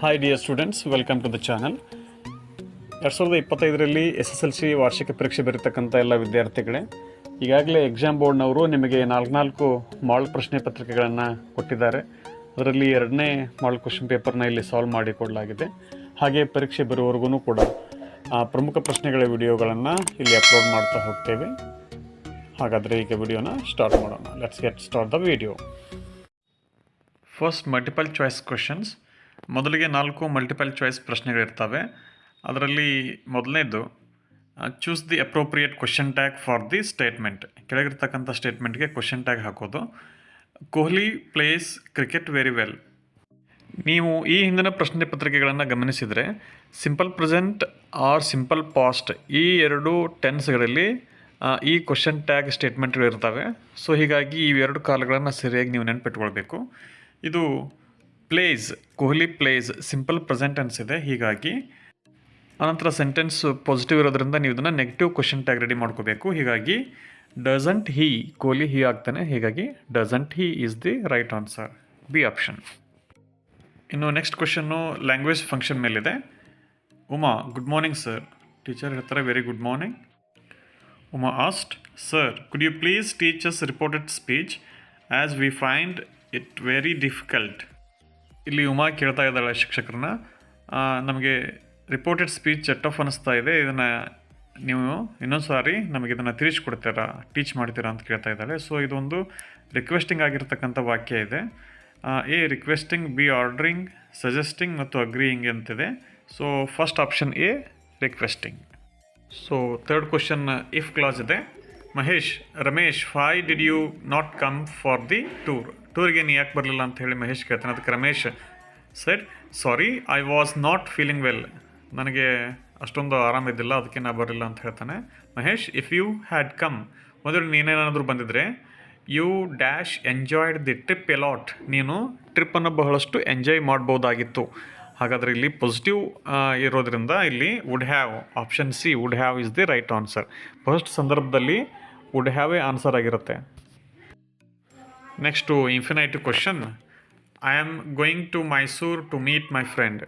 Hi dear students welcome to the channel ಎರಡು ಸಾವಿರದ ಇಪ್ಪತ್ತೈದರಲ್ಲಿ ಎಸ್ ಎಸ್ ಎಲ್ ಸಿ ವಾರ್ಷಿಕ ಪರೀಕ್ಷೆ ಬರೀತಕ್ಕಂಥ ಎಲ್ಲ ವಿದ್ಯಾರ್ಥಿಗಳೇ, ಈಗಾಗಲೇ ಎಕ್ಸಾಮ್ ಬೋರ್ಡ್ನವರು ನಿಮಗೆ ನಾಲ್ಕು ನಾಲ್ಕು ಮಾಡೆಲ್ ಪ್ರಶ್ನೆ ಪತ್ರಿಕೆಗಳನ್ನು ಕೊಟ್ಟಿದ್ದಾರೆ. ಅದರಲ್ಲಿ ಎರಡನೇ ಮಾಡಲ್ ಕ್ವಶನ್ ಪೇಪರ್ನ ಇಲ್ಲಿ ಸಾಲ್ವ್ ಮಾಡಿಕೊಡಲಾಗಿದೆ ಹಾಗೆ ಪರೀಕ್ಷೆ ಬರುವವರೆಗೂ ಕೂಡ ಪ್ರಮುಖ ಪ್ರಶ್ನೆಗಳ ವಿಡಿಯೋಗಳನ್ನು ಇಲ್ಲಿ ಅಪ್ಲೋಡ್ ಮಾಡ್ತಾ ಹೋಗ್ತೇವೆ. ಹಾಗಾದರೆ ಈಗ ವಿಡಿಯೋನ ಸ್ಟಾರ್ಟ್ ಮಾಡೋಣ. Let's get start the video first multiple choice questions ಮೊದಲಿಗೆ ನಾಲ್ಕು ಮಲ್ಟಿಪಲ್ ಚಾಯ್ಸ್ ಪ್ರಶ್ನೆಗಳಿರ್ತವೆ. ಅದರಲ್ಲಿ ಮೊದಲನೇದು choose the appropriate question tag for the statement ಕೆಳಗಿರ್ತಕ್ಕಂಥ ಸ್ಟೇಟ್ಮೆಂಟ್ಗೆ ಕ್ವಶನ್ ಟ್ಯಾಗ್ ಹಾಕೋದು. Kohli plays cricket very well ನೀವು ಈ ಹಿಂದಿನ ಪ್ರಶ್ನೆ ಪತ್ರಿಕೆಗಳನ್ನು ಗಮನಿಸಿದರೆ simple present or simple past ಈ ಎರಡು ಟೆನ್ಸ್ಗಳಲ್ಲಿ ಈ ಕ್ವಶನ್ ಟ್ಯಾಗ್ ಸ್ಟೇಟ್ಮೆಂಟ್ಗಳು ಇರ್ತವೆ ಸೊ ಹೀಗಾಗಿ ಇವೆರಡು ಕಾಲಗಳನ್ನು ಸರಿಯಾಗಿ ನೀವು ನೆನಪಿಟ್ಕೊಳ್ಬೇಕು. ಇದು plays Kohli plays simple present tense ಇದೆ. ಹೀಗಾಗಿ ಆನಂತರ ಸೆಂಟೆನ್ಸ್ ಪಾಸಿಟಿವ್ ಇರೋದ್ರಿಂದ ನೀವು ಇದನ್ನು ನೆಗೆಟಿವ್ ಕ್ವಶನ್ ಟ್ಯಾಗ್ ರೆಡಿ ಮಾಡ್ಕೋಬೇಕು. ಹೀಗಾಗಿ ಡಸಂಟ್ ಹಿ ಕೊಹ್ಲಿ ಹಿ ಆಗ್ತಾನೆ. ಹೀಗಾಗಿ doesn't he is the right answer B option ಇನ್ನು ನೆಕ್ಸ್ಟ್ ಕ್ವಶನ್ನು ಲ್ಯಾಂಗ್ವೇಜ್ ಫಂಕ್ಷನ್ ಮೇಲಿದೆ. Uma good morning sir teacher ಹೇಳ್ತಾರೆ very good morning Uma asked sir could you please teachers reported speech as we find it very difficult ಇಲ್ಲಿ ಉಮಾ ಕೇಳ್ತಾ ಇದ್ದಾಳೆ ಶಿಕ್ಷಕರನ್ನ. ನಮಗೆ reported speech Chhath of ಅನ್ನಿಸ್ತಾ ಇದೆ. ಇದನ್ನು ನೀವು ಇನ್ನೊಂದು ಸಾರಿ ನಮಗೆ ಇದನ್ನು ತಿಳಿಸ್ಕೊಡ್ತೀರಾ ಟೀಚ್ ಮಾಡ್ತೀರಾ ಅಂತ ಕೇಳ್ತಾ ಇದ್ದಾಳೆ. ಸೊ ಇದೊಂದು ರಿಕ್ವೆಸ್ಟಿಂಗ್ ಆಗಿರ್ತಕ್ಕಂಥ ವಾಕ್ಯ ಇದೆ. A requesting B ordering suggesting ಮತ್ತು ಅಗ್ರಿಯಿಂಗ್ ಅಂತಿದೆ. So first option A requesting so third question if clause ಇದೆ. Mahesh, Ramesh why did you not come for the tour ಟೂರ್ಗೆ ನೀ ಯಾಕೆ ಬರಲಿಲ್ಲ ಅಂತ ಹೇಳಿ ಮಹೇಶ್ ಕೇಳ್ತಾನೆ. ಅದಕ್ಕೆ Ramesh sir sorry I was not feeling well ನನಗೆ ಅಷ್ಟೊಂದು ಆರಾಮಿದ್ದಿಲ್ಲ ಅದಕ್ಕೆ ನಾ ಬರಲಿಲ್ಲ ಅಂತ ಹೇಳ್ತಾನೆ. Mahesh if you had come ಮೊದಲು ನೀನೇನಾದರೂ ಬಂದಿದ್ರೆ you dash enjoyed the trip a lot ನೀನು ಟ್ರಿಪ್ಪನ್ನು ಬಹಳಷ್ಟು ಎಂಜಾಯ್ ಮಾಡ್ಬೋದಾಗಿತ್ತು. ಹಾಗಾದರೆ ಇಲ್ಲಿ ಪಾಸಿಟಿವ್ ಇರೋದ್ರಿಂದ ಇಲ್ಲಿ would have option C would have is the right answer first ಸಂದರ್ಭದಲ್ಲಿ ವುಡ್ ಎ ಆನ್ಸರ್ ಆಗಿರುತ್ತೆ. Next infinite question I am going to Mysore to meet my friend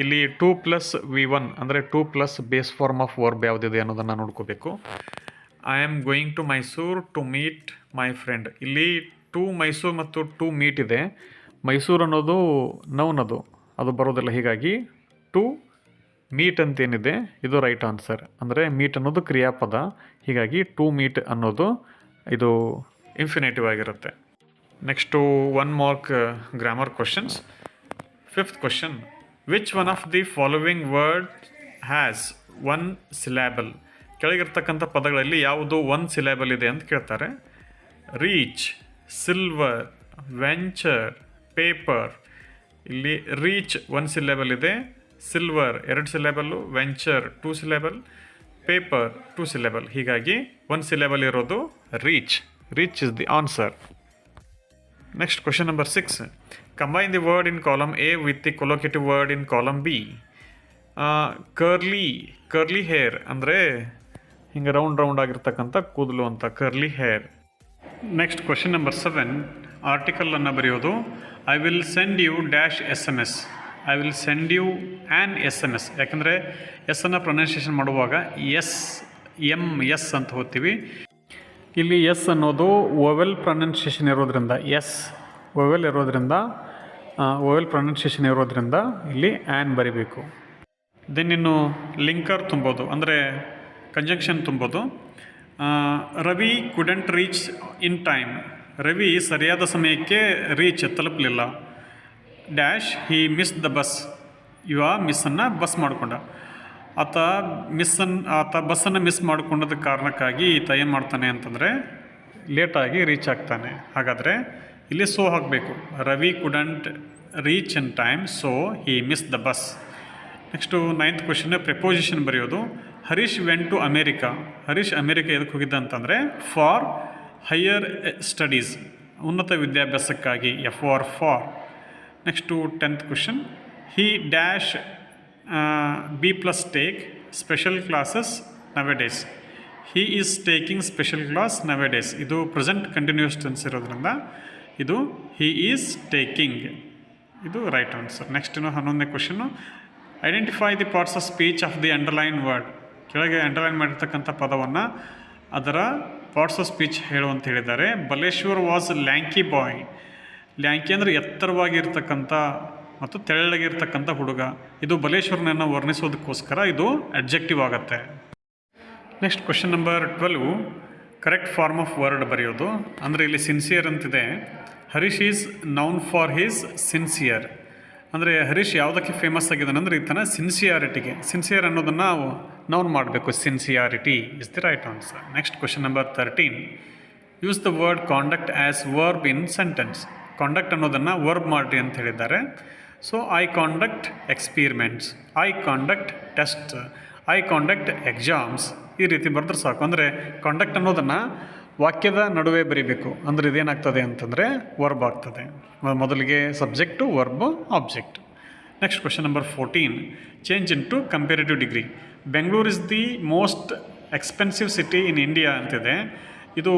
ಇಲ್ಲಿ ಟೂ ಪ್ಲಸ್ ವಿ ಒನ್ ಅಂದರೆ to plus base form of verb ಯಾವುದಿದೆ ಅನ್ನೋದನ್ನು ನೋಡ್ಕೋಬೇಕು. I am going to Mysore to meet my friend ಇಲ್ಲಿ to Mysuru ಮತ್ತು to meet ಇದೆ. ಮೈಸೂರು ಅನ್ನೋದು ನೌನದು ಅದು. ಬರೋದಿಲ್ಲ. ಹೀಗಾಗಿ ಟು ಮೀಟ್ ಅಂತೇನಿದೆ, ಇದು ರೈಟ್ ಆನ್ಸರ್ ಅಂದರೆ ಮೀಟ್ ಅನ್ನೋದು ಕ್ರಿಯಾಪದ. ಹೀಗಾಗಿ ಟು ಮೀಟ್ ಅನ್ನೋದು ಇದು ಇನ್ಫಿನೇಟಿವ್ ಆಗಿರುತ್ತೆ. Next one mark grammar questions fifth question which one of the following word has one syllable ಕೆಳಗಿರ್ತಕ್ಕಂಥ ಪದಗಳಲ್ಲಿ ಯಾವುದು ಒನ್ ಸಿಲ್ಯಾಬಲ್ ಇದೆ ಅಂತ ಕೇಳ್ತಾರೆ. ರೀಚ್ ಸಿಲ್ವರ್ ವೆಂಚರ್ ಪೇಪರ್ ಇಲ್ಲಿ ರೀಚ್ ಒನ್ ಸಿಲ್ಯಾಬಲ್ ಇದೆ. ಸಿಲ್ವರ್ ಎರಡು syllable venture two syllable paper two syllable ಹೀಗಾಗಿ one syllable ಇರೋದು reach reach is the answer next question number six combine the word in column A with the collocative word in column B curly curly hair ಅಂದರೆ ಹಿಂಗೆ round round ಆಗಿರ್ತಕ್ಕಂಥ ಕೂದಲು ಅಂತ curly hair next question number seven ಆರ್ಟಿಕಲನ್ನು ಬರೆಯೋದು I will send you dash S M S I will send you an S M S ಯಾಕಂದರೆ S ಅನ್ನು pronunciation ಮಾಡುವಾಗ S M S ಅಂತ ಹೋಗ್ತೀವಿ ಇಲ್ಲಿ ಎಸ್ ಅನ್ನೋದು ಓವೆಲ್ ಪ್ರೊನೌನ್ಸಿಯೇಷನ್ ಇರೋದ್ರಿಂದ ಎಸ್ ಓವೆಲ್ ಇರೋದ್ರಿಂದ ಓವೆಲ್ ಪ್ರೊನೌನ್ಸಿಯೇಷನ್ ಇರೋದ್ರಿಂದ ಇಲ್ಲಿ ಆ್ಯನ್ ಬರಿಬೇಕು. ದೆನ್ ಇನ್ನು ಲಿಂಕರ್ ತುಂಬೋದು, ಅಂದರೆ ಕಂಜಂಕ್ಷನ್ ತುಂಬೋದು. Ravi couldn't reach in time Ravi ಸರಿಯಾದ ಸಮಯಕ್ಕೆ reach ತಲುಪಲಿಲ್ಲ. Dash, he miss the bus. ಇವ ಮಿಸ್ಸನ್ನು ಬಸ್ ಮಾಡಿಕೊಂಡ. ಆತ ಮಿಸ್ಸನ್ನು ಆತ ಬಸ್ಸನ್ನು ಮಿಸ್ ಮಾಡಿಕೊಂಡದ ಕಾರಣಕ್ಕಾಗಿ ಈತ ಏನು ಮಾಡ್ತಾನೆ ಅಂತಂದರೆ ಲೇಟಾಗಿ ರೀಚ್ ಆಗ್ತಾನೆ. ಹಾಗಾದರೆ ಇಲ್ಲಿ ಸೋ ಹಾಕಬೇಕು. Ravi couldn't reach in time so he miss the bus next ninth question preposition ಬರೆಯೋದು. Harish went to America Harish America ಎದಕ್ಕೆ ಹೋಗಿದ್ದ ಅಂತಂದರೆ ಫಾರ್ ಹೈಯರ್ ಸ್ಟಡೀಸ್ ಉನ್ನತ ವಿದ್ಯಾಭ್ಯಾಸಕ್ಕಾಗಿ F R for next tenth question he dash B plus take special classes nowadays he is taking special class nowadays ಇದು present continuous tense ಇರೋದ್ರಿಂದ ಇದು he is taking ಇದು right answer next ಇನ್ನು ಹನ್ನೊಂದನೇ question identify the parts of speech of the underline word ಕೆಳಗೆ underline ಮಾಡಿರ್ತಕ್ಕಂಥ ಪದವನ್ನು ಅದರ ಪಾರ್ಟ್ಸ್ ಆಫ್ ಸ್ಪೀಚ್ ಹೇಳುವಂತ ಹೇಳಿದ್ದಾರೆ. ಬಲೇಶ್ವರ್ ವಾಸ್ ಲ್ಯಾಂಕಿ ಬಾಯ್ ಲ್ಯಾಂಕಿ ಅಂದರೆ ಎತ್ತರವಾಗಿರ್ತಕ್ಕಂಥ ಮತ್ತು ತೆಳ್ಳಗಿರ್ತಕ್ಕಂಥ ಹುಡುಗ. ಇದು ಬಲೇಶ್ವರನನ್ನು ವರ್ಣಿಸೋದಕ್ಕೋಸ್ಕರ ಇದು ಅಡ್ಜೆಕ್ಟಿವ್ ಆಗುತ್ತೆ. Next question number twelve correct form of word ಬರೆಯೋದು. ಅಂದರೆ ಇಲ್ಲಿ ಸಿನ್ಸಿಯರ್ ಅಂತಿದೆ. Harish is known for his sincere ಅಂದರೆ ಹರೀಶ್ ಯಾವುದಕ್ಕೆ ಫೇಮಸ್ ಆಗಿದ್ದಾನೆ ಅಂದರೆ ಈತನ ಸಿನ್ಸಿಯಾರಿಟಿಗೆ ಸಿನ್ಸಿಯರ್ ಅನ್ನೋದನ್ನು ನಾವು ನೌನ್ ಮಾಡಬೇಕು. Sincerity is the right answer next question number thirteen use the word conduct as verb in sentence conduct ಅನ್ನೋದನ್ನು ವರ್ಬ್ ಮಾಡಿರಿ ಅಂತ ಹೇಳಿದ್ದಾರೆ. So I conduct experiments I conduct test I conduct exams ಈ ರೀತಿ ಬರೆದ್ರೆ ಸಾಕು. ಅಂದರೆ ಕಾಂಡಕ್ಟ್ ಅನ್ನೋದನ್ನು ವಾಕ್ಯದ ನಡುವೆ ಬರೀಬೇಕು. ಅಂದರೆ ಇದೇನಾಗ್ತದೆ ಅಂತಂದರೆ ವರ್ಬ್ ಆಗ್ತದೆ. ಮೊದಲಿಗೆ subject verb object next question number fourteen change into comparative degree Bengaluru is the most expensive city in India ಅಂತಿದೆ. ಇದು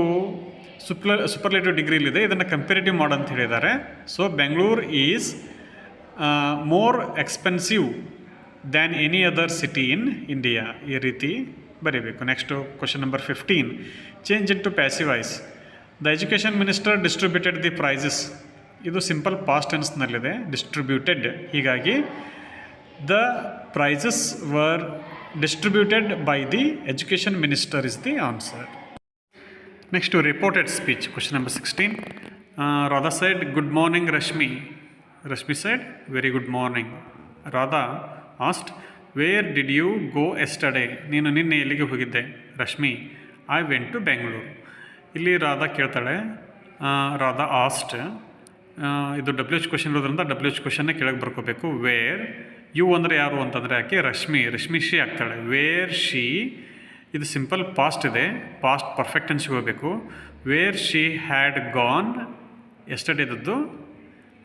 ಸುಪ್ಲ ಸುಪರ್ಲೇಟಿವ್ ಡಿಗ್ರಿಲಿದೆ ಇದನ್ನು ಕಂಪೇರಿಟಿವ್ ಮಾಡು ಅಂತ ಹೇಳಿದ್ದಾರೆ. So Bengaluru is more expensive than any other city in India ಈ ರೀತಿ ಬರೀಬೇಕು. Next question number fifteen change into passivise the education minister distributed the prizes ಇದು ಸಿಂಪಲ್ ಪಾಸ್ಟ್ ಟೆನ್ಸ್ನಲ್ಲಿದೆ ಡಿಸ್ಟ್ರಿಬ್ಯೂಟೆಡ್ ಹೀಗಾಗಿ the prizes were distributed by the education minister is the answer next reported speech question number sixteen Radha said good morning Rashmi Rashmi said very good morning Radha asked where did you go yesterday ನೀನು ನಿನ್ನೆ ಎಲ್ಲಿಗೆ ಹೋಗಿದ್ದೆ? Rashmi I went to Bengaluru ಇಲ್ಲಿ ರಾಧಾ ಕೇಳ್ತಾಳೆ. Radha asked ಇದು W H question ಇರೋದ್ರಿಂದ W H ಕ್ವಶನ್ನೇ ಕೆಳಗೆ ಬರ್ಕೋಬೇಕು. ವೇರ್ ಯು ಅಂದರೆ ಯಾರು? ಅಂತಂದರೆ ಆಕೆ ರಶ್ಮಿ ರಶ್ಮಿ ಶಿ ಆಗ್ತಾಳೆ. ವೇರ್ ಶಿ ಇದು ಸಿಂಪಲ್ ಪಾಸ್ಟ್ ಇದೆ. ಪಾಸ್ಟ್ ಪರ್ಫೆಕ್ಟ್ ಅನ್ಸಿ ಹೋಗಬೇಕು. Where she had gone ಎಸ್ಟರ್ಡೇದದ್ದು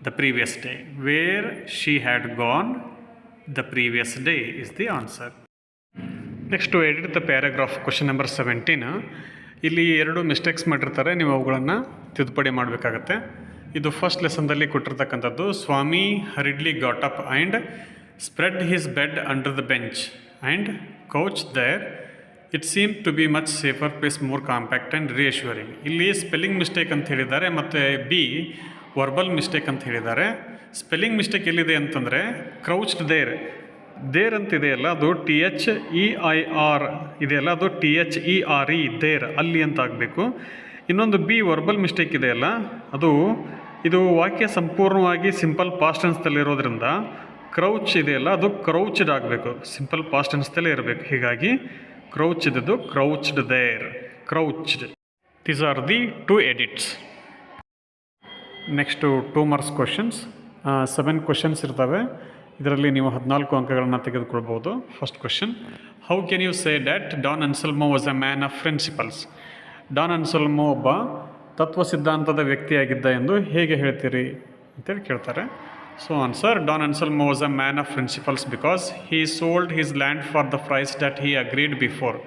the previous day where she had gone the previous day is the answer next edit the paragraph question number seventeen ಇಲ್ಲಿ ಎರಡು mistakes ಮಾಡಿರ್ತಾರೆ. ನೀವು ಅವುಗಳನ್ನು ತಿದ್ದುಪಡಿ ಮಾಡಬೇಕಾಗತ್ತೆ. ಇದು ಫಸ್ಟ್ ಲೆಸನ್ದಲ್ಲಿ ಕೊಟ್ಟಿರ್ತಕ್ಕಂಥದ್ದು Swami hurriedly got up and spread his bed under the bench and couch there it seem to be much safer place more compact and reassuring ಇಲ್ಲಿ ಸ್ಪೆಲ್ಲಿಂಗ್ ಮಿಸ್ಟೇಕ್ ಅಂತ ಹೇಳಿದ್ದಾರೆ, ಮತ್ತು ಬಿ ವರ್ಬಲ್ ಮಿಸ್ಟೇಕ್ ಅಂತ ಹೇಳಿದ್ದಾರೆ. Spelling mistake ಎಲ್ಲಿದೆ ಅಂತಂದರೆ ಕ್ರೌಚ್ಡ್ there there ಅಂತ ಇದೆಯಲ್ಲ, ಅದು T H E I R ಇದೆಯಲ್ಲ, ಅದು T H E R E there ಅಲ್ಲಿ ಅಂತ ಆಗಬೇಕು. ಇನ್ನೊಂದು ಬಿ ವರ್ಬಲ್ ಮಿಸ್ಟೇಕ್ ಇದೆಯಲ್ಲ, ಅದು, ಇದು ವಾಕ್ಯ ಸಂಪೂರ್ಣವಾಗಿ ಸಿಂಪಲ್ ಪಾಸ್ಟ್ ಟೆನ್ಸ್ದಲ್ಲಿರೋದ್ರಿಂದ ಕ್ರೌಚ್ ಇದೆಯಲ್ಲ, ಅದು ಕ್ರೌಚ್ಡ್ ಆಗಬೇಕು. ಸಿಂಪಲ್ ಪಾಸ್ಟ್ ಟೆನ್ಸ್ದಲ್ಲೇ ಇರಬೇಕು. ಹೀಗಾಗಿ ಕ್ರೌಚ್ ಇದ್ದದ್ದು crouched there crouched these are the two edits next two marks questions seven questions ಇರ್ತವೆ. ಇದರಲ್ಲಿ ನೀವು ಹದಿನಾಲ್ಕು ಅಂಕಗಳನ್ನು ತೆಗೆದುಕೊಳ್ಬೋದು. First question how can you say that Don Anselmo was a man of principles Don Anselmo ಒಬ್ಬ ತತ್ವ ಸಿದ್ಧಾಂತದ ವ್ಯಕ್ತಿಯಾಗಿದ್ದ ಎಂದು ಹೇಗೆ ಹೇಳ್ತೀರಿ ಅಂತೇಳಿ ಕೇಳ್ತಾರೆ. So answer Don Anselmo was a man of principles because he sold his land for the price that he agreed before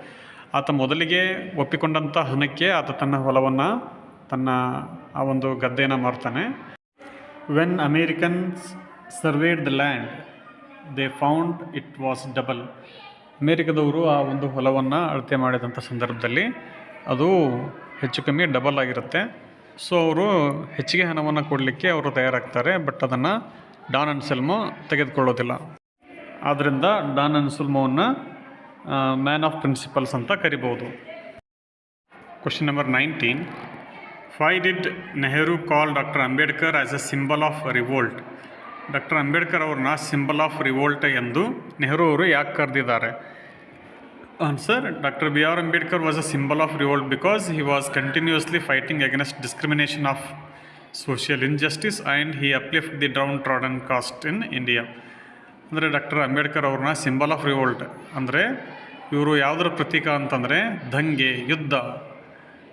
ಆತ ಮೊದಲಿಗೆ ಒಪ್ಪಿಕೊಂಡಂಥ ಹಣಕ್ಕೆ ಆತ ತನ್ನ ಹೊಲವನ್ನು, ತನ್ನ ಆ ಒಂದು ಗದ್ದೆಯನ್ನು ಮಾರ್ತಾನೆ. When Americans surveyed the land they found it was double ಅಮೇರಿಕದವರು ಆ ಒಂದು ಹೊಲವನ್ನು ಅಳತೆ ಮಾಡಿದಂಥ ಸಂದರ್ಭದಲ್ಲಿ ಅದು ಹೆಚ್ಚು ಕಮ್ಮಿ ಡಬಲ್ ಆಗಿರುತ್ತೆ. ಸೊ ಅವರು ಹೆಚ್ಚಿಗೆ ಹಣವನ್ನು ಕೊಡಲಿಕ್ಕೆ ಅವರು ತಯಾರಾಗ್ತಾರೆ, ಬಟ್ ಅದನ್ನು ಡಾನ್ ಅನ್ಸೆಲ್ಮೋ ತೆಗೆದುಕೊಳ್ಳೋದಿಲ್ಲ. ಆದ್ದರಿಂದ ಡಾನ್ ಅನ್ಸುಲ್ಮೋವನ್ನು ಮ್ಯಾನ್ ಆಫ್ ಪ್ರಿನ್ಸಿಪಲ್ಸ್ ಅಂತ ಕರಿಬೋದು question number nineteen why did Nehru call doctor Ambedkar as a symbol of revolt doctor Ambedkar ಅವ್ರನ್ನ ಸಿಂಬಲ್ ಆಫ್ ರಿವೋಲ್ಟ್ ಎಂದು ನೆಹರು ಅವರು ಯಾಕೆ ಕರೆದಿದ್ದಾರೆ? B R Ambedkar was a symbol of revolt because he was continuously fighting against discrimination of social injustice and he uplift the downtrodden caste in India ಅಂದರೆ doctor Ambedkar ಅವ್ರನ್ನ symbol of revolt ಅಂದರೆ ಇವರು ಯಾವುದರ ಪ್ರತೀಕ ಅಂತಂದರೆ ದಂಗೆ, ಯುದ್ಧ,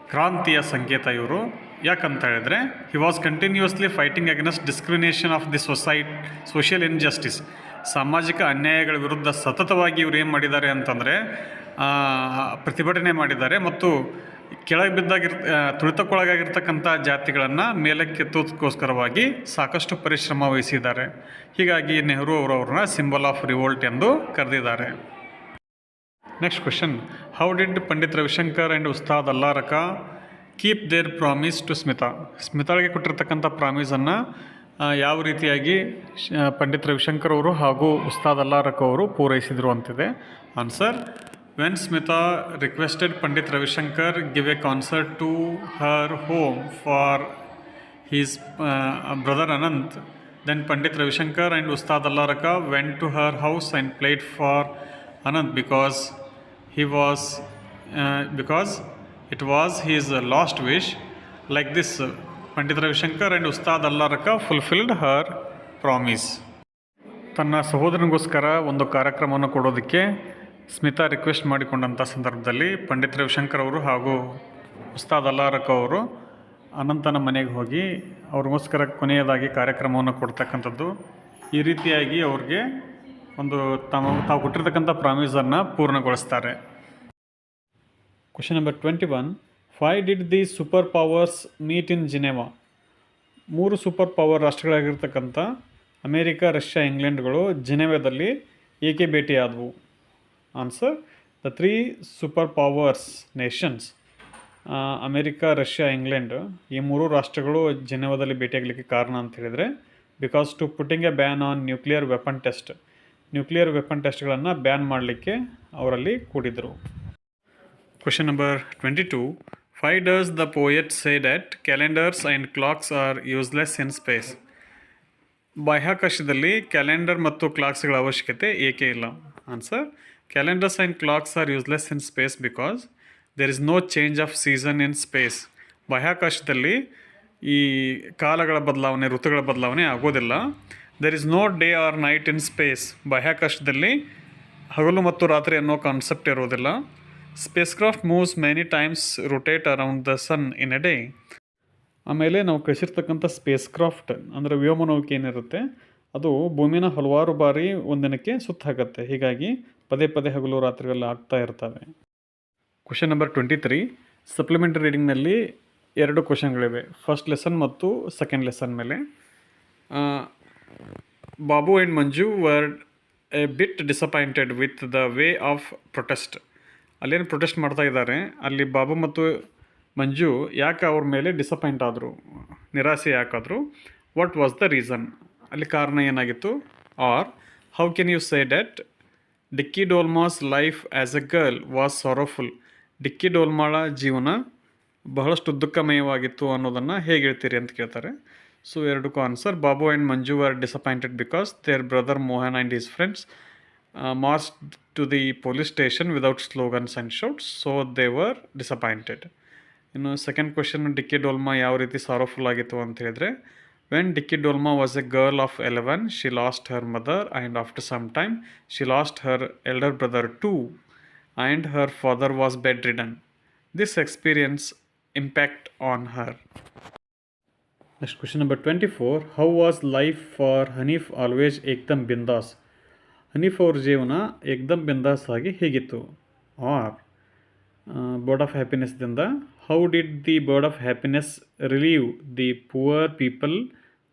ಕ್ರಾಂತಿಯ ಸಂಕೇತ ಇವರು. ಯಾಕಂತ ಹೇಳಿದ್ರೆ he was continuously fighting against discrimination of the society social injustice ಸಾಮಾಜಿಕ ಅನ್ಯಾಯಗಳ ವಿರುದ್ಧ ಸತತವಾಗಿ ಇವರು ಏನು ಮಾಡಿದ್ದಾರೆ ಅಂತಂದರೆ ಪ್ರತಿಭಟನೆ ಮಾಡಿದ್ದಾರೆ ಮತ್ತು ಕೆಳಗೆ ಬಿದ್ದಾಗಿರ್ ತುಳಿತಕ್ಕೊಳಗಾಗಿರ್ತಕ್ಕಂಥ ಜಾತಿಗಳನ್ನು ಮೇಲಕ್ಕೆತ್ತೋದಕ್ಕೋಸ್ಕರವಾಗಿ ಸಾಕಷ್ಟು ಪರಿಶ್ರಮ ವಹಿಸಿದ್ದಾರೆ. ಹೀಗಾಗಿ ನೆಹರು ಅವರವ್ರನ್ನ ಸಿಂಬಲ್ ಆಫ್ ರಿವೋಲ್ಟ್ ಎಂದು ಕರೆದಿದ್ದಾರೆ. Next question how did Pandit Ravishankar and Ustad Allarakha keep their promise to Smita ಸ್ಮಿತಾಳಿಗೆ ಕೊಟ್ಟಿರ್ತಕ್ಕಂಥ ಪ್ರಾಮಿಸನ್ನು ಯಾವ ರೀತಿಯಾಗಿ ಪಂಡಿತ್ ರವಿಶಂಕರ್ ಅವರು ಹಾಗೂ ಉಸ್ತಾದ್ ಅಲ್ಲಾರಕ್ ಅವರು ಪೂರೈಸಿದರು ಅಂತಿದೆ. Answer when Smita requested Pandit Ravishankar give a concert to her home for his brother Anant then Pandit Ravishankar and Ustad Allarakha went to her house and house for Anant because he was because it was his last wish like uh, last Ravishankar and Ustad Allarakha fulfilled her promise. ತನ್ನ ಸಹೋದರನಿಗೋಸ್ಕರ ಒಂದು ಕಾರ್ಯಕ್ರಮವನ್ನು ಕೊಡೋದಕ್ಕೆ Smita request ಮಾಡಿಕೊಂಡಂಥ ಸಂದರ್ಭದಲ್ಲಿ ಪಂಡಿತ್ ರವಿಶಂಕರ್ ಅವರು ಹಾಗೂ ಉಸ್ತಾದ್ ಅಲ್ಲಾರಕ ಅವರು ಅನಂತನ ಮನೆಗೆ ಹೋಗಿ ಅವ್ರಿಗೋಸ್ಕರ ಕೊನೆಯದಾಗಿ ಕಾರ್ಯಕ್ರಮವನ್ನು ಕೊಡ್ತಕ್ಕಂಥದ್ದು. ಈ ರೀತಿಯಾಗಿ ಅವ್ರಿಗೆ ಒಂದು ತಮ್ಮ, ತಾವು ಕೊಟ್ಟಿರ್ತಕ್ಕಂಥ ಪ್ರಾಮಿಸನ್ನು ಪೂರ್ಣಗೊಳಿಸ್ತಾರೆ. Question number twenty one why did the super powers meet in Geneva ಮೂರು ಸೂಪರ್ ಪವರ್ ರಾಷ್ಟ್ರಗಳಾಗಿರ್ತಕ್ಕಂಥ ಅಮೇರಿಕ, ರಷ್ಯಾ, ಇಂಗ್ಲೆಂಡ್ಗಳು ಜಿನೆವಾದಲ್ಲಿ ಏಕೆ ಭೇಟಿಯಾದವು answer the three super powers nations America, Russia, England ಈ ಮೂರು ರಾಷ್ಟ್ರಗಳು ಜಿನೆವಾದಲ್ಲಿ ಭೇಟಿಯಾಗಲಿಕ್ಕೆ ಕಾರಣ ಅಂತ ಹೇಳಿದರೆ because to putting a ban on nuclear weapon test nuclear weapon ಟೆಸ್ಟ್ಗಳನ್ನು ban ಮಾಡಲಿಕ್ಕೆ ಅವರಲ್ಲಿ ಕೂಡಿದರು question number twenty 22. Why does the poet say that calendars and clocks are useless in space? ಬಾಹ್ಯಾಕಾಶದಲ್ಲಿ ಕ್ಯಾಲೆಂಡರ್ ಮತ್ತು ಕ್ಲಾಕ್ಸ್ಗಳ ಅವಶ್ಯಕತೆ ಏಕೆ ಇಲ್ಲ? Answer calendars and clocks are useless in space because there is no change of season in space ಬಾಹ್ಯಾಕಾಶದಲ್ಲಿ ಈ ಕಾಲಗಳ ಬದಲಾವಣೆ, ಋತುಗಳ ಬದಲಾವಣೆ ಆಗೋದಿಲ್ಲ. There is no day or night in space ಬಾಹ್ಯಾಕಾಶದಲ್ಲಿ ಹಗಲು ಮತ್ತು ರಾತ್ರಿ ಅನ್ನೋ ಕಾನ್ಸೆಪ್ಟ್ ಇರೋದಿಲ್ಲ. Spacecraft moves many times rotate around the sun in a day ಆಮೇಲೆ ನಾವು ಕಳಿಸಿರ್ತಕ್ಕಂಥ ಸ್ಪೇಸ್ ಕ್ರಾಫ್ಟ್ ಅಂದರೆ ವ್ಯೋಮನೌಕೆ ಏನಿರುತ್ತೆ, ಅದು ಭೂಮಿನ ಹಲವಾರು ಬಾರಿ ಒಂದಿನಕ್ಕೆ ಸುತ್ತ ಹಾಕತ್ತೆ ಹೀಗಾಗಿ ಪದೇ ಪದೇ ಹಗಲು ರಾತ್ರಿಗಳು ಆಗ್ತಾ ಇರ್ತವೆ. Question number twenty three supplementary ರೀಡಿಂಗ್ನಲ್ಲಿ ಎರಡು ಕ್ವಶನ್ಗಳಿವೆ ಫಸ್ಟ್ ಲೆಸನ್ ಮತ್ತು ಸೆಕೆಂಡ್ ಲೆಸನ್ ಮೇಲೆ. Babu and Manju were a bit disappointed with the way of protest ಅಲ್ಲೇನು ಪ್ರೊಟೆಸ್ಟ್ ಮಾಡ್ತಾ ಇದ್ದಾರೆ, ಅಲ್ಲಿ ಬಾಬು ಮತ್ತು ಮಂಜು ಯಾಕೆ ಅವ್ರ ಮೇಲೆ ಡಿಸಪಾಯಿಂಟ್ ಆದರು, ನಿರಾಸೆ ಯಾಕಾದರು? ವಾಟ್ ವಾಸ್ ದ ರೀಸನ್ ಅಲ್ಲಿ ಕಾರಣ ಏನಾಗಿತ್ತು? Or how can you say that Dicky Dolma's life as a girl was sorrowful Dicky ಡೋಲ್ಮಾಳ ಜೀವನ ಬಹಳಷ್ಟು ದುಃಖಮಯವಾಗಿತ್ತು ಅನ್ನೋದನ್ನು ಹೇಗೆ ಹೇಳ್ತೀರಿ ಅಂತ ಕೇಳ್ತಾರೆ. ಸೊ ಎರಡಕ್ಕೂ answer Babu and Manju are disappointed because their brother Mohan and his friends march to the police station without slogans and shouts so they were disappointed ಇನ್ನು second question Dicky Dolma ಯಾವ ರೀತಿ ಸಾರೋಫುಲ್ ಆಗಿತ್ತು ಅಂತ ಹೇಳಿದ್ರೆ when Dicky Dolma was a girl of eleven she lost her mother and after some time she lost her elder brother too and her father was bedridden this experience impact on her next question number twenty four how was life for Hanif always ಏಕ್ದಮ್ ಬಿಂದಾಸ್ ಹನೀಫ್ ಅವ್ರ ಜೀವನ ಏಕ್ದಮ್ ಬಿಂದಾಸ್ ಆಗಿ ಹೇಗಿತ್ತು. Or. Bird of ಹ್ಯಾಪಿನೆಸ್ದಿಂದ how did the bird of happiness relieve the poor people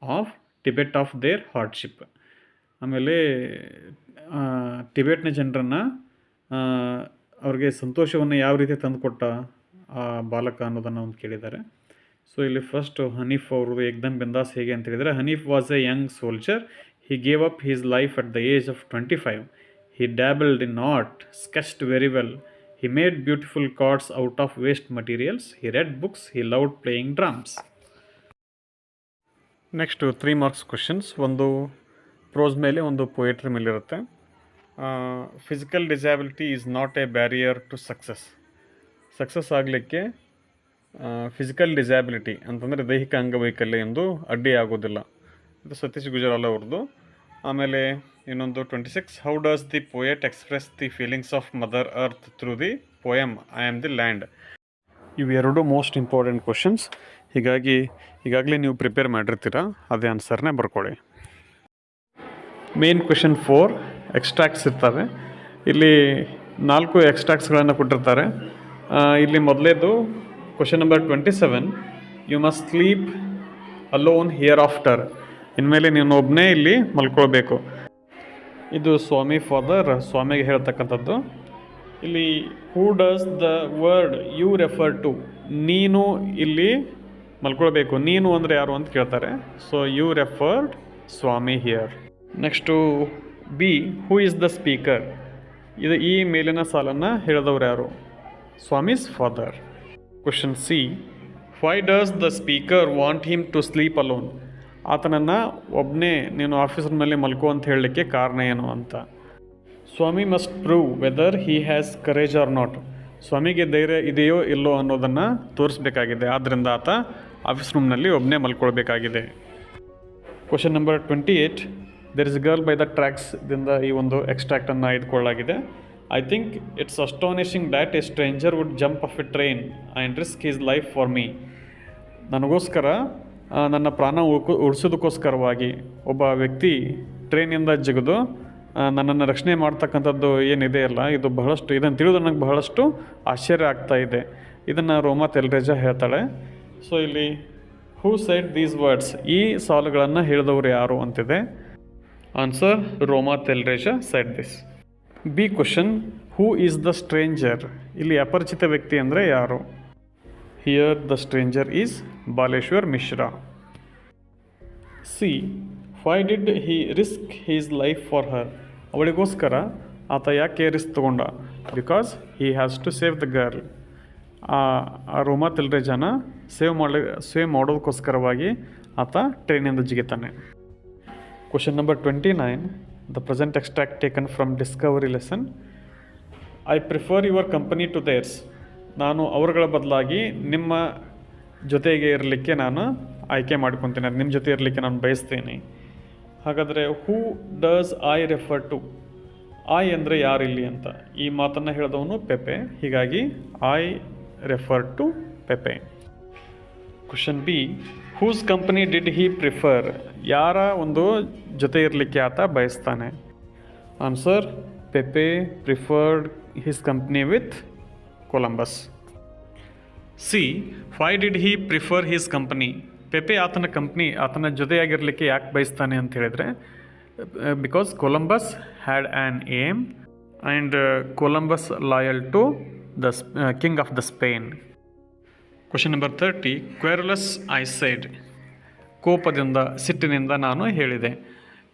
of Tibet of their hardship ಆಮೇಲೆ ಟಿಬೆಟ್ನ ಜನರನ್ನು ಅವ್ರಿಗೆ ಸಂತೋಷವನ್ನು ಯಾವ ರೀತಿ ತಂದುಕೊಟ್ಟ ಆ ಬಾಲಕ ಅನ್ನೋದನ್ನು ಒಂದು ಕೇಳಿದ್ದಾರೆ. ಸೊ ಇಲ್ಲಿ ಫಸ್ಟ್ ಹನೀಫ್ ಅವರು ಏಕ್ದಮ್ ಬಿಂದಾಸ್ ಹೇಗೆ ಅಂತ ಹೇಳಿದರೆ, Hanif was a young soldier gave up his life at the age of twenty five he dabbled in art sketched very well he made beautiful cards out of waste materials he read books he loved playing drums next three marks questions ಒಂದು prose ಮೇಲೆ, ಒಂದು poetry ಮೇಲೆ ಇರುತ್ತೆ physical disability is not a barrier to success success ಆಗಲಿಕ್ಕೆ physical disability ಅಂತಂದರೆ ದೈಹಿಕ ಅಂಗವೈಕಲ್ಯ ಎಂದು ಅಡ್ಡಿ ಆಗೋದಿಲ್ಲ ಇದು ಸತೀಶ್ ಗುಜರಾಲ್ ಅವ್ರದ್ದು. ಆಮೇಲೆ ಇನ್ನೊಂದು twenty six how does the poet express the feelings of mother earth through the poem I am the land ಇವೆರಡು ಮೋಸ್ಟ್ ಇಂಪಾರ್ಟೆಂಟ್ ಕ್ವಶನ್ಸ್ ಹೀಗಾಗಿ, ಈಗಾಗಲೇ ನೀವು ಪ್ರಿಪೇರ್ ಮಾಡಿರ್ತೀರ? ಅದೇ ಆನ್ಸರ್ನೇ ಬರ್ಕೊಳ್ಳಿ. ಮೇನ್ ಕ್ವೆಶನ್ ಫೋರ್ ಎಕ್ಸ್ಟ್ರಾಕ್ಟ್ಸ್ ಇರ್ತವೆ. ಇಲ್ಲಿ ನಾಲ್ಕು ಎಕ್ಸ್ಟ್ರಾಕ್ಟ್ಸ್ಗಳನ್ನು ಕೊಟ್ಟಿರ್ತಾರೆ. ಇಲ್ಲಿ ಮೊದಲೇದು question number twenty seven you must sleep alone hereafter ಇನ್ಮೇಲೆ ನೀನು ಒಬ್ಬನೇ ಇಲ್ಲಿ ಮಲ್ಕೊಳ್ಬೇಕು. ಇದು ಸ್ವಾಮಿ ಫಾದರ್, ಸ್ವಾಮಿಗೆ ಹೇಳ್ತಕ್ಕಂಥದ್ದು. ಇಲ್ಲಿ who does the word you refer to ನೀನು ಇಲ್ಲಿ ಮಲ್ಕೊಳ್ಬೇಕು. ನೀನು ಅಂದರೆ ಯಾರು ಅಂತ ಕೇಳ್ತಾರೆ. So you referred Swami here next B who is the speaker ಇದು ಈ ಮೇಲಿನ ಸಾಲನ್ನು ಹೇಳಿದವ್ರು ಯಾರು? Swami's father. Question C why does the speaker want him to sleep alone ಆತನನ್ನು ಒಬ್ಬನೇ ನೀನು ಆಫೀಸರ್ ಮೇಲೆ ಮಲ್ಕೋ ಅಂತ ಹೇಳಲಿಕ್ಕೆ ಕಾರಣ ಏನು ಅಂತ. Swami must prove whether he has courage or not. ಸ್ವಾಮಿಗೆ ಧೈರ್ಯ ಇದೆಯೋ ಇಲ್ಲೋ ಅನ್ನೋದನ್ನು ತೋರಿಸ್ಬೇಕಾಗಿದೆ. ಆದ್ದರಿಂದ ಆತ ಆಫೀಸ್ ರೂಮ್ನಲ್ಲಿ ಒಬ್ಬನೇ ಮಲ್ಕೊಳ್ಬೇಕಾಗಿದೆ. Question number twenty eight there is girl by the tracks ದಿಂದ ಈ ಒಂದು ಎಕ್ಸ್ಟ್ರಾಕ್ಟನ್ನು ಆಯ್ದುಕೊಳ್ಳಲಾಗಿದೆ. I think it's astonishing that a stranger would jump off a train and risk his life for me ನನಗೋಸ್ಕರ ನನ್ನ ಪ್ರಾಣ ಉಳ್ಕೊ ಉಳಿಸೋದಕ್ಕೋಸ್ಕರವಾಗಿ ಒಬ್ಬ ವ್ಯಕ್ತಿ ಟ್ರೈನಿಂದ ಜಿಗಿದು ನನ್ನನ್ನು ರಕ್ಷಣೆ ಮಾಡ್ತಕ್ಕಂಥದ್ದು ಏನಿದೆ ಅಲ್ಲ, ಇದು ಬಹಳಷ್ಟು, ಇದನ್ನು ತಿಳಿದು ನನಗೆ ಬಹಳಷ್ಟು ಆಶ್ಚರ್ಯ ಆಗ್ತಾ ಇದೆ. ಇದನ್ನು ರೋಮಾ ತೆಲ್ರೇಜ ಹೇಳ್ತಾಳೆ. ಸೊ ಇಲ್ಲಿ ಹೂ ಸೈಡ್ ದೀಸ್ ವರ್ಡ್ಸ್ ಈ ಸಾಲುಗಳನ್ನು ಹೇಳಿದವರು ಯಾರು ಅಂತಿದೆ. Answer Roma Telraja said this B question who is the stranger ಇಲ್ಲಿ ಅಪರಿಚಿತ ವ್ಯಕ್ತಿ ಅಂದರೆ ಯಾರು? Here the stranger is Baleshwar Mishra C why did he risk his life for her ಅವಳಿಗೋಸ್ಕರ ಆತ ಯಾಕೆ ರಿಸ್ಕ್ ತಗೊಂಡ? Because he has to save the girl ಆ ರೋಮಾ ತೆಲ್ರೇಜನ ಸೇವ್ ಮಾಡಿ ಸೇವ್ ಮಾಡೋದಕ್ಕೋಸ್ಕರವಾಗಿ ಆತ ಟ್ರೈನಿಂದ ಜಿಗಿತಾನೆ. Question number twenty nine the present extract taken from discovery lesson I prefer your company to theirs ನಾನು ಅವರುಗಳ ಬದಲಾಗಿ ನಿಮ್ಮ ಜೊತೆಗೆ ಇರಲಿಕ್ಕೆ ನಾನು ಆಯ್ಕೆ ಮಾಡ್ಕೊತೀನಿ ನಿಮ್ಮ ಜೊತೆ ಇರಲಿಕ್ಕೆ ನಾನು ಬಯಸ್ತೀನಿ. ಹಾಗಾದರೆ who does I refer to I ಅಂದರೆ ಯಾರು ಇಲ್ಲಿ ಅಂತ. ಈ ಮಾತನ್ನು ಹೇಳಿದವನು ಪೆಪೆ, ಹೀಗಾಗಿ I refer to Pepe. Question B whose company did he prefer ಯಾರ ಒಂದು ಜೊತೆ ಇರಲಿಕ್ಕೆ ಆತ ಬಯಸ್ತಾನೆ? Answer Pepe preferred his company with Columbus C why did he prefer his company Pepe ಆತನ ಕಂಪ್ನಿ ಆತನ ಜೊತೆಯಾಗಿರಲಿಕ್ಕೆ ಯಾಕೆ ಬಯಸ್ತಾನೆ ಅಂತ ಹೇಳಿದರೆ because Columbus had an aim and Columbus loyal to the king of the Spain question number thirty querulous I sighed ಕೋಪದಿಂದ, ಸಿಟ್ಟಿನಿಂದ ನಾನು ಹೇಳಿದೆ.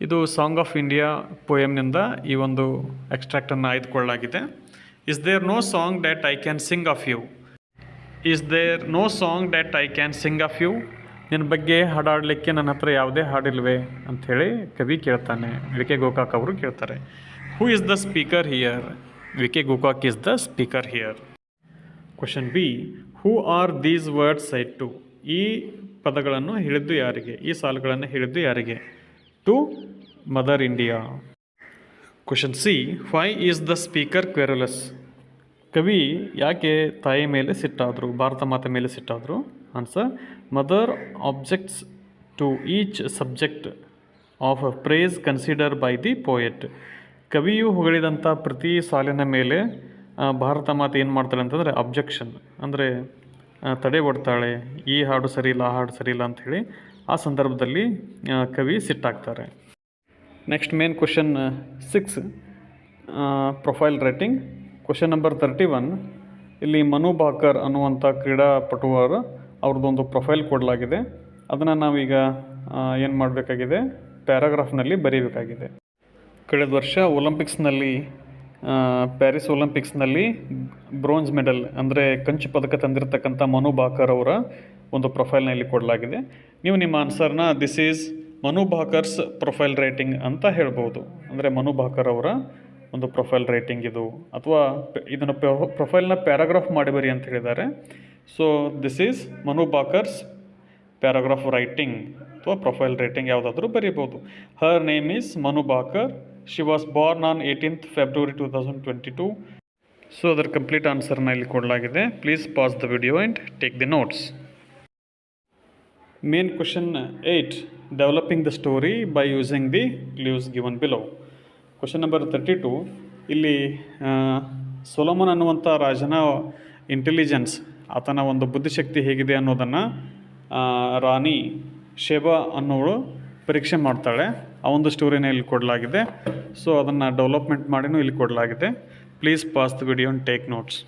ಇದು ಸಾಂಗ್ ಆಫ್ ಇಂಡಿಯಾ ಪೋಯಮ್ನಿಂದ ಈ ಒಂದು ಎಕ್ಸ್ಟ್ರಾಕ್ಟನ್ನು ಆಯ್ದುಕೊಳ್ಳಲಾಗಿದೆ. Is there no song that I can sing of you? Is there no song that I can sing of you ನಿನ್ನ ಬಗ್ಗೆ ಹಾಡಾಡಲಿಕ್ಕೆ ನನ್ನ ಹತ್ರ ಯಾವುದೇ ಹಾಡಿಲ್ವೇ ಅಂಥೇಳಿ ಕವಿ ಕೇಳ್ತಾನೆ. ವಿ ಕೆ ಗೋಕಾಕ್ ಅವರು ಕೇಳ್ತಾರೆ. Who is the speaker here V K Gokak is the speaker here question B who are these words said to ಈ ಪದಗಳನ್ನು ಹೇಳಿದ್ದು ಯಾರಿಗೆ? ಈ ಸಾಲುಗಳನ್ನು ಹೇಳಿದ್ದು ಯಾರಿಗೆ? To mother India question C why is the speaker querulous ಕವಿ ಯಾಕೆ ತಾಯಿ ಮೇಲೆ ಸಿಟ್ಟಾದರು, ಭಾರತ ಮಾತೆ ಮೇಲೆ ಸಿಟ್ಟಾದರು? Answer mother objects to each subject of praise consider by the poet ಕವಿಯು ಹೊಗಳಿದಂಥ ಪ್ರತಿ ಸಾಲಿನ ಮೇಲೆ ಭಾರತ ಮಾತೆ ಏನು ಮಾಡ್ತಾಳೆ ಅಂತಂದರೆ ಅಬ್ಜೆಕ್ಷನ್ ಅಂದರೆ ತಡೆ ಒಡ್ತಾಳೆ, ಈ ಹಾಡು ಸರಿ ಇಲ್ಲ ಆ ಹಾಡು ಸರಿ ಇಲ್ಲ ಅಂಥೇಳಿ ಆ ಸಂದರ್ಭದಲ್ಲಿ ಕವಿ ಸಿಟ್ಟಾಗ್ತಾರೆ. Next main question six profile writing question number thirty one ಇಲ್ಲಿ ಮನು ಬಾಕರ್ ಅನ್ನುವಂಥ ಕ್ರೀಡಾಪಟುವರು ಅವ್ರದ್ದೊಂದು ಪ್ರೊಫೈಲ್ ಕೊಡಲಾಗಿದೆ. ಅದನ್ನು ನಾವೀಗ ಏನು ಮಾಡಬೇಕಾಗಿದೆ? ಪ್ಯಾರಾಗ್ರಾಫ್ನಲ್ಲಿ ಬರೀಬೇಕಾಗಿದೆ. ಕಳೆದ ವರ್ಷ ಒಲಿಂಪಿಕ್ಸ್ನಲ್ಲಿ ಪ್ಯಾರಿಸ್ ಒಲಿಂಪಿಕ್ಸ್ನಲ್ಲಿ ಬ್ರೋಂಜ್ ಮೆಡಲ್ ಅಂದರೆ ಕಂಚು ಪದಕ ತಂದಿರತಕ್ಕಂಥ ಮನು ಬಾಕರ್ ಅವರ ಒಂದು ಪ್ರೊಫೈಲ್ನ ಇಲ್ಲಿ ಕೊಡಲಾಗಿದೆ. ನೀವು ನಿಮ್ಮ ಆನ್ಸರ್ನ this is Manu Bhaker's profile writing ಅಂತ ಹೇಳ್ಬೋದು ಅಂದರೆ ಮನು ಬಾಕರ್ ಅವರ ಒಂದು ಪ್ರೊಫೈಲ್ ರೇಟಿಂಗ್ ಇದು, ಅಥವಾ ಇದನ್ನು ಪ್ರೊಫೈಲ್ನ ಪ್ಯಾರಾಗ್ರಾಫ್ ಮಾಡಿ ಬರಿ ಅಂತ ಹೇಳಿದ್ದಾರೆ. So this is Manu Bhaker's paragraph writing ಅಥವಾ ಪ್ರೊಫೈಲ್ ರೈಟಿಂಗ್ ಯಾವುದಾದ್ರೂ ಬರೀಬೋದು. Her name is Manu Bhaker. She was born on eighteenth February two thousand twenty two so ಅದರ ಕಂಪ್ಲೀಟ್ ಆನ್ಸರ್ನ ಇಲ್ಲಿ ಕೊಡಲಾಗಿದೆ. Please pause the video and take the notes main question eight developing the story by using the clues given below question number thirty two ಇಲ್ಲಿ Solomon ಅನ್ನುವಂಥ ರಾಜನ intelligence ಆತನ ಒಂದು ಬುದ್ಧಿಶಕ್ತಿ ಹೇಗಿದೆ ಅನ್ನೋದನ್ನು ರಾಣಿ ಶೇಬಾ ಅನ್ನೋಳು ಪರೀಕ್ಷೆ ಮಾಡ್ತಾಳೆ. ಆ ಒಂದು ಸ್ಟೋರಿನ ಇಲ್ಲಿ ಕೊಡಲಾಗಿದೆ. ಸೊ ಅದನ್ನು ಡೆವಲಪ್ಮೆಂಟ್ ಮಾಡಿನೂ ಇಲ್ಲಿ ಕೊಡಲಾಗಿದೆ. Please pause the video and take notes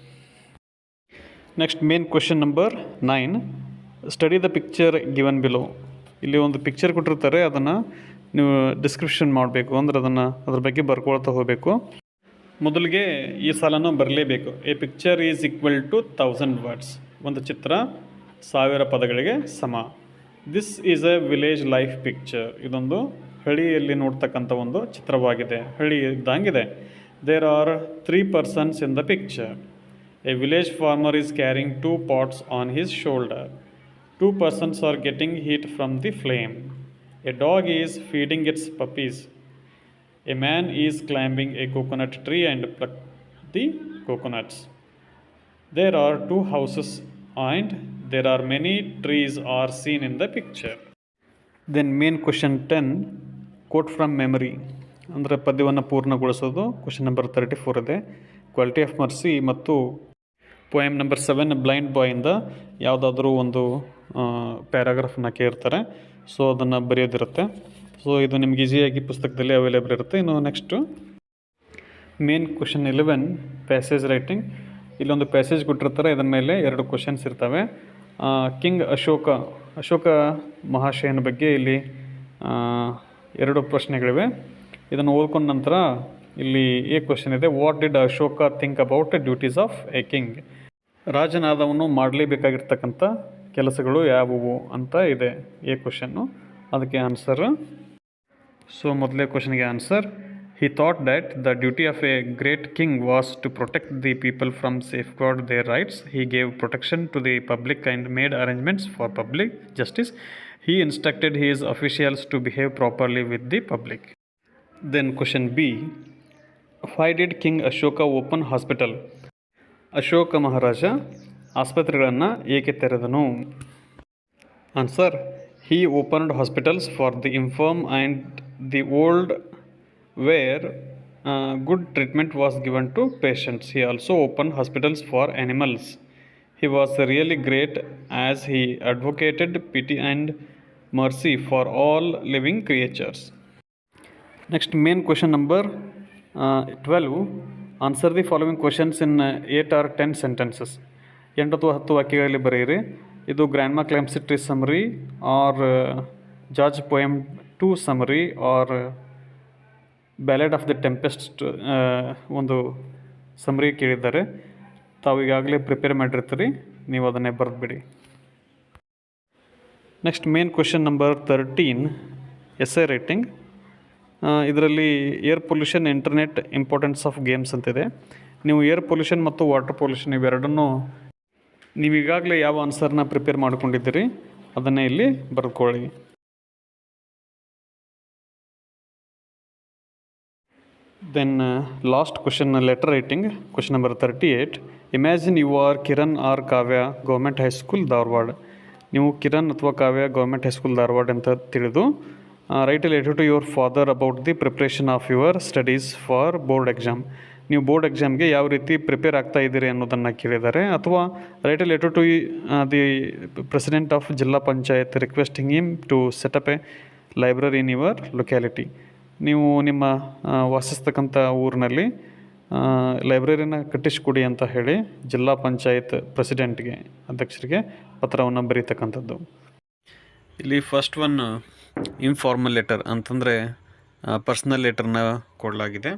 next main question number nine study the picture given below ಇಲ್ಲಿ ಒಂದು ಪಿಕ್ಚರ್ ಕೊಟ್ಟಿರ್ತಾರೆ, ಅದನ್ನು ನೀವು ಡಿಸ್ಕ್ರಿಪ್ಷನ್ ಮಾಡಬೇಕು ಅಂದರೆ ಅದನ್ನು ಅದ್ರ ಬಗ್ಗೆ ಬರ್ಕೊಳ್ತಾ ಹೋಗಬೇಕು. ಮೊದಲಿಗೆ ಈ ಸಾಲನೂ ಬರಲೇಬೇಕು. A picture is equal to thousand words ಒಂದು ಚಿತ್ರ ಸಾವಿರ ಪದಗಳಿಗೆ ಸಮ. This is a village life picture ಇದೊಂದು ಹಳ್ಳಿಯಲ್ಲಿ ನೋಡ್ತಕ್ಕಂಥ ಒಂದು ಚಿತ್ರವಾಗಿದೆ. ಹಳ್ಳಿ ಇದ್ದಂಗಿದೆ. There are three persons in the picture a village farmer is carrying two pots on his shoulder two persons are getting heat from the flame a dog is feeding its puppies. A man is climbing a coconut tree and pluck the coconuts. There are two houses and there are many trees are seen in the picture. Then main question 10 quote from memory ಅಂದರೆ ಪದ್ಯವನ್ನು ಪೂರ್ಣಗೊಳಿಸೋದು question number thirty four ಇದೆ quality of mercy ಮತ್ತು poem number seven blind ಬಾಯಿಂದ ಯಾವುದಾದ್ರೂ ಒಂದು ಪ್ಯಾರಾಗ್ರಾಫ್ನ ಕೇಳ್ತಾರೆ so ಅದನ್ನು ಬರೆಯೋದಿರುತ್ತೆ. ಸೊ ಇದು ನಿಮ್ಗೆ ಈಸಿಯಾಗಿ ಪುಸ್ತಕದಲ್ಲಿ ಅವೈಲೇಬಲ್ ಇರುತ್ತೆ. ಇನ್ನು next main question eleven passage writing ಇಲ್ಲೊಂದು ಪ್ಯಾಸೇಜ್ ಕೊಟ್ಟಿರ್ತಾರೆ. ಇದರ ಮೇಲೆ ಎರಡು ಕ್ವಶನ್ಸ್ ಇರ್ತವೆ. ಕಿಂಗ್ ಅಶೋಕ ಅಶೋಕ ಮಹಾಶಯನ ಬಗ್ಗೆ ಇಲ್ಲಿ ಎರಡು ಪ್ರಶ್ನೆಗಳಿವೆ. ಇದನ್ನು ಓದ್ಕೊಂಡ ನಂತರ ಇಲ್ಲಿ ಎ ಕ್ವಶನ್ ಇದೆ. What did Ashoka think about duties of a king ರಾಜನಾದವನು ಮಾಡಲೇಬೇಕಾಗಿರ್ತಕ್ಕಂಥ ಕೆಲಸಗಳು ಯಾವುವು ಅಂತ ಇದೆ ಎ ಕ್ವಶನ್ನು ಅದಕ್ಕೆ ಆನ್ಸರ್ ಸೊ ಮೊದಲೇ ಕ್ವಶನ್ಗೆ answer he thought that the duty of a great king was to protect the people from safeguard their rights he gave protection to the public and made arrangements for public justice he instructed his officials to behave properly with the public then question b why did king Ashoka open hospital Ashoka Maharaja ಆಸ್ಪತ್ರೆಗಳನ್ನು ಏಕೆ ತೆರೆದನು? Answer he opened hospitals for the infirm and the old where good treatment was given to patients he also open hospitals for animals he was really great as he advocated pity and mercy for all living creatures next main question number twelve answer the following questions in eight or ten sentences ಎಂಟು ಅಥವಾ ಹತ್ತು ವಾಕ್ಯಗಳಲ್ಲಿ ಬರೆಯಿರಿ. ಇದು grandma climbs a tree summary or George poem two summary or ballad of the tempest ಒಂದು summary ಕೇಳಿದ್ದಾರೆ. ತಾವು ಈಗಾಗಲೇ ಪ್ರಿಪೇರ್ ಮಾಡಿರ್ತೀರಿ. ನೀವು ಅದನ್ನೇ ಬರೆದ್ಬಿಡಿ. Next main question number thirteen essay writing ಇದರಲ್ಲಿ air pollution internet importance of games ಅಂತಿದೆ. ನೀವು ಏರ್ ಪೊಲ್ಯೂಷನ್ ಮತ್ತು ವಾಟರ್ ಪೊಲ್ಯೂಷನ್ ಇವೆರಡನ್ನೂ ನೀವು ಈಗಾಗಲೇ ಯಾವ ಆನ್ಸರ್ನ ಪ್ರಿಪೇರ್ ಮಾಡ್ಕೊಂಡಿದ್ದೀರಿ? ಅದನ್ನೇ ಇಲ್ಲಿ ಬರ್ಕೊಳ್ಳಿ. Then last question letter writing question number thirty eight imagine you are Kiran or Kavya government high school Dharwad ನೀವು ಕಿರಣ್ ಅಥವಾ Kavya government high school Dharwad ಅಂತ ತಿಳಿದು write a letter to your father about the preparation of your studies for board exam ನೀವು board ಎಕ್ಸಾಮ್ಗೆ ಯಾವ ರೀತಿ prepare ಆಗ್ತಾ ಇದ್ದೀರಿ ಅನ್ನೋದನ್ನು ಕೇಳಿದ್ದಾರೆ. ಅಥವಾ write a letter to the president of zilla panchayat requesting him to set up a library in your locality. ನೀವು ನಿಮ್ಮ ವಾಸಿಸ್ತಕ್ಕಂಥ ಊರಿನಲ್ಲಿ ಲೈಬ್ರರಿನ ಕಟ್ಟಿಸಿಕೊಡಿ ಅಂತ ಹೇಳಿ ಜಿಲ್ಲಾ ಪಂಚಾಯತ್ ಪ್ರೆಸಿಡೆಂಟ್ಗೆ, ಅಧ್ಯಕ್ಷರಿಗೆ ಪತ್ರವನ್ನು ಬರೀತಕ್ಕಂಥದ್ದು. ಇಲ್ಲಿ ಫಸ್ಟ್ ಒನ್ ಇನ್ಫಾರ್ಮಲ್ ಲೆಟರ್ ಅಂತಂದರೆ ಪರ್ಸ್ನಲ್ ಲೆಟರ್ನ ಕೊಡಲಾಗಿದೆ.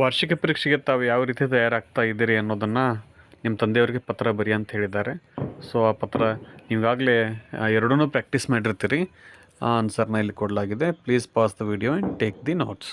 ವಾರ್ಷಿಕ ಪರೀಕ್ಷೆಗೆ ತಾವು ಯಾವ ರೀತಿ ತಯಾರಾಗ್ತಾ ಇದ್ದೀರಿ ಅನ್ನೋದನ್ನು ನಿಮ್ಮ ತಂದೆಯವರಿಗೆ ಪತ್ರ ಬರಿ ಅಂತ ಹೇಳಿದ್ದಾರೆ. ಸೊ ಆ ಪತ್ರ ನೀವಾಗಲೇ ಎರಡೂ ಪ್ರಾಕ್ಟೀಸ್ ಮಾಡಿರ್ತೀರಿ. ಆನ್ಸರ್ನ ಇಲ್ಲಿ ಕೊಡಲಾಗಿದೆ. Please pause the video and take the notes